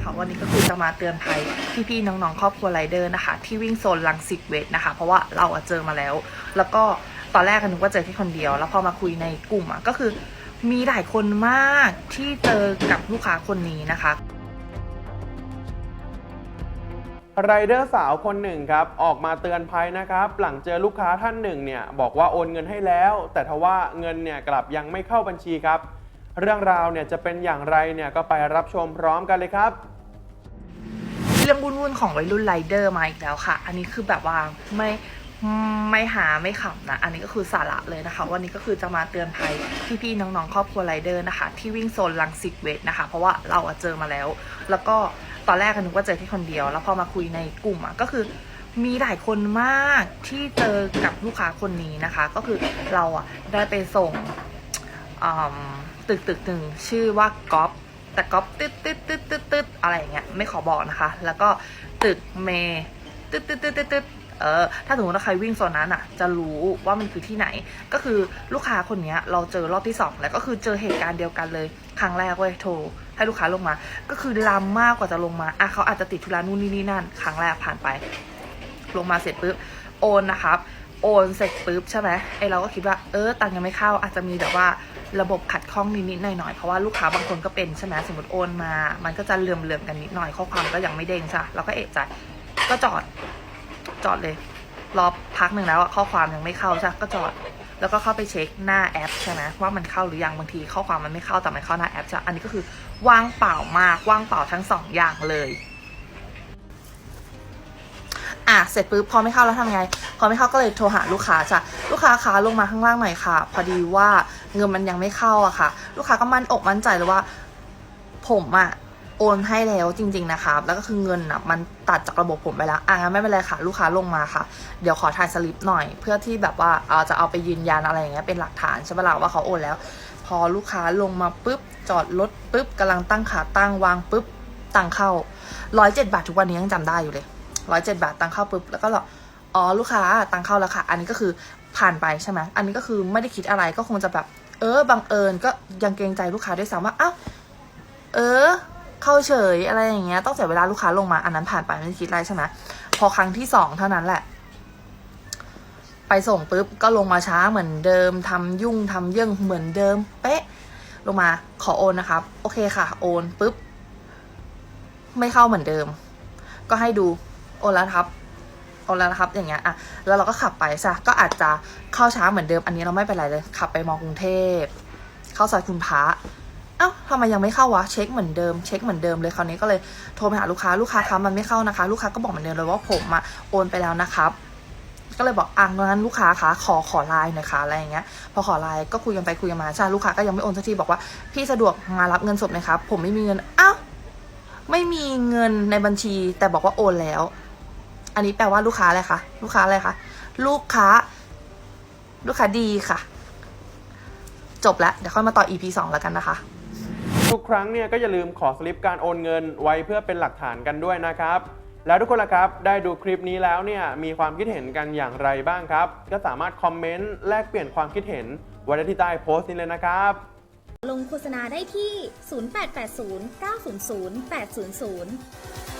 นะคะวันนี้ก็คือจะมาเตือนภัยพี่ๆน้องๆ ครอบครัวไรเดอร์นะคะ ที่วิ่งโซนลังสิตเวทนะคะ เพราะว่าเราเจอมาแล้ว แล้วก็ตอนแรกก็นึกว่าเจอที่คนเดียว แล้วพอมาคุยในกลุ่มอะก็คือมีหลายคนมากที่เจอกับลูกค้าคนนี้นะคะไรเดอร์สาวคนหนึ่งครับ ออกมาเตือนภัยนะครับ หลังเจอลูกค้าท่านหนึ่งเนี่ย บอกว่าโอนเงินให้แล้ว แต่ทว่าเงินเนี่ยกลับยังไม่เข้าบัญชีครับ เรื่องราวเนี่ยจะเป็นอย่างไรเนี่ยก็ไปรับชมพร้อมกันเลยครับเรื่องวุ่นๆของวัยรุ่นไรเดอร์มาอีกแล้วค่ะ อันนี้คือแบบว่าไม่ไม่หาไม่ขำนะ อันนี้ก็คือสาระเลยนะคะ วันนี้ก็คือจะมาเตือนภัยพี่ๆน้องๆ ครอบครัวไรเดอร์นะคะ ที่วิ่งโซนลังสิตเวทนะคะ เพราะว่าเราเจอมาแล้ว แล้วก็ตอนแรกก็นึกว่าเจอที่คนเดียว แล้วพอมาคุยในกลุ่มอะก็คือมีหลายคนมากที่เจอกับลูกค้าคนนี้นะคะ ก็คือเราอะได้ไปส่ง ตึกตึกหนึ่งชื่อว่าก๊อฟแต่ก๊อปตึ๊ดตึ๊ดตึ๊ดตึ๊ดตึ๊ดอะไรอย่างเงี้ยไม่ขอบอกนะคะ แล้วก็ตึกเมตึ๊ดตึ๊ดตึ๊ดตึ๊ดตึ๊ดเออถ้าสมมติว่าใครวิ่งโซนนั้นอะ จะรู้ว่ามันคือที่ไหน ก็คือลูกค้าคนเนี้ยเราเจอรอบที่สองแล้วก็คือเจอเหตุการณ์เดียวกันเลย ครั้งแรกเว้ยโทรให้ลูกค้าลงมา ก็คือลำมากกว่าจะลงมาอะเขาอาจจะติดธุระนู่นนี่นี่นั่น ครั้งแรกผ่านไป ลงมาเสร็จปุ๊บโอนนะครับ โอนเสร็จปุ๊บใช่ไหมไอเราก็คิดว่าเออตังยังไม่เข้าอาจจะมีแบบว่าระบบขัดข้องนิดๆหน่อยๆเพราะว่าลูกค้าบางคนก็เป็นใช่ไหมสมมติโอนมา มันก็จะเหลื่อมๆกันนิดหน่อยข้อความก็ยังไม่เด้งใช่ปะเราก็เอะใจก็จอดจอดเลยรอพักหนึ่งแล้วอะข้อความยังไม่เข้าใช่ปะก็จอด แล้วก็เข้าไปเช็คหน้าแอปใช่ไหมว่ามันเข้าหรือยังบางทีข้อความมันไม่เข้าแต่มันเข้าหน้าแอปใช่ปะอันนี้ก็คือว่างเปล่ามากว่างเปล่าทั้งสองอย่างเลย อะเสร็จปุ๊บพอไม่เข้าแล้วทำไง พอไม่เข้าก็เลยโทรหาลูกค้าจ้ะลูกค้าคะลงมาข้างล่างหน่อยค่ะ พอดีว่าเงินมันยังไม่เข้าอะค่ะ ลูกค้าก็มั่นอกมั่นใจเลยว่า ผมอะโอนให้แล้วจริง ๆ นะครับแล้วก็คือเงินอะมันตัดจากระบบผมไปแล้วอะงั้นไม่เป็นไรค่ะ ลูกค้าลงมาค่ะ เดี๋ยวขอถ่ายสลิปหน่อย เพื่อที่แบบว่าเอาจะเอาไปยืนยันอะไรอย่างเงี้ยเป็นหลักฐานใช่ปะล่ะว่าเขาโอนแล้ว พอลูกค้าลงมาปุ๊บ จอดรถปุ๊บกำลังตั้งขาตั้งวางปุ๊บตังเข้าร้อยเจ็ดบาททุกวันนี้ยังจำได้อยู่เลยร้อยเจ็ดบาทตังเข้าปุ๊บแล้วก็หรอ อ๋อลูกค้าตังเข้าแล้วค่ะ อันนี้ก็คือผ่านไปใช่ไหมอันนี้ก็คือไม่ได้คิดอะไรก็คงจะแบบ เออบังเอิญก็ยังเกรงใจลูกค้าด้วยซ้ำว่าอ้าวเออ เข้าเฉยอะไรอย่างเงี้ยต้องเสียเวลาลูกค้าลงมา อันนั้นผ่านไปไม่ได้คิดอะไรใช่ไหมพอครั้งที่สองเท่านั้นแหละ ไปส่งปุ๊บก็ลงมาช้าเหมือนเดิมทำยุ่งทำเยื่องเหมือนเดิม เป๊ะ ลงมาขอโอนนะครับ โอเคค่ะ โอนปุ๊บไม่เข้าเหมือนเดิม ก็ให้ดูโอนแล้วครับ โอนแล้วนะครับ อย่างเงี้ยอะแล้วเราก็ขับไปซะก็อาจจะเข้าช้าเหมือนเดิมอันนี้เราไม่เป็นไรเลย ขับไปมอกรุงเทพ เข้าซอยคุณพระเอ้าทำไมยังไม่เข้าวะเช็คเหมือนเดิมเช็คเหมือนเดิมเลยคราวนี้ก็เลยโทรไปหาลูกค้าลูกค้าคะมันไม่เข้านะคะ ลูกค้าก็บอกเหมือนเดิมเลยว่าผมอะโอนไปแล้วนะครับก็เลยบอกอะงั้นลูกค้าคะขอขอไลน์หน่อยค่ะอะไรอย่างเงี้ย พอขอไลน์ก็คุยกันไปคุยกันมาใช่ลูกค้าก็ยังไม่โอนสักทีบอกว่าพี่สะดวกมารับเงินสดไหมครับผมไม่มีเงินอ้าวไม่มีเงินในบัญชีแต่บอกว่าโอนแล้ว อันนี้แปลว่าลูกค้าอะไรคะ ลูกค้าอะไรคะ ลูกค้า ลูกค้าดีค่ะ จบแล้ว เดี๋ยวค่อยมาต่อ EP สองแล้วกันนะคะ ทุกครั้งเนี่ยก็อย่าลืมขอสลิปการโอนเงินไว้เพื่อเป็นหลักฐานกันด้วยนะครับ แล้วทุกคนล่ะครับ ได้ดูคลิปนี้แล้วเนี่ยมีความคิดเห็นกันอย่างไรบ้างครับ ก็สามารถคอมเมนต์แลกเปลี่ยนความคิดเห็นไว้ได้ที่ใต้โพสต์นี้เลยนะครับ ลงโฆษณาได้ที่ 0880 900 800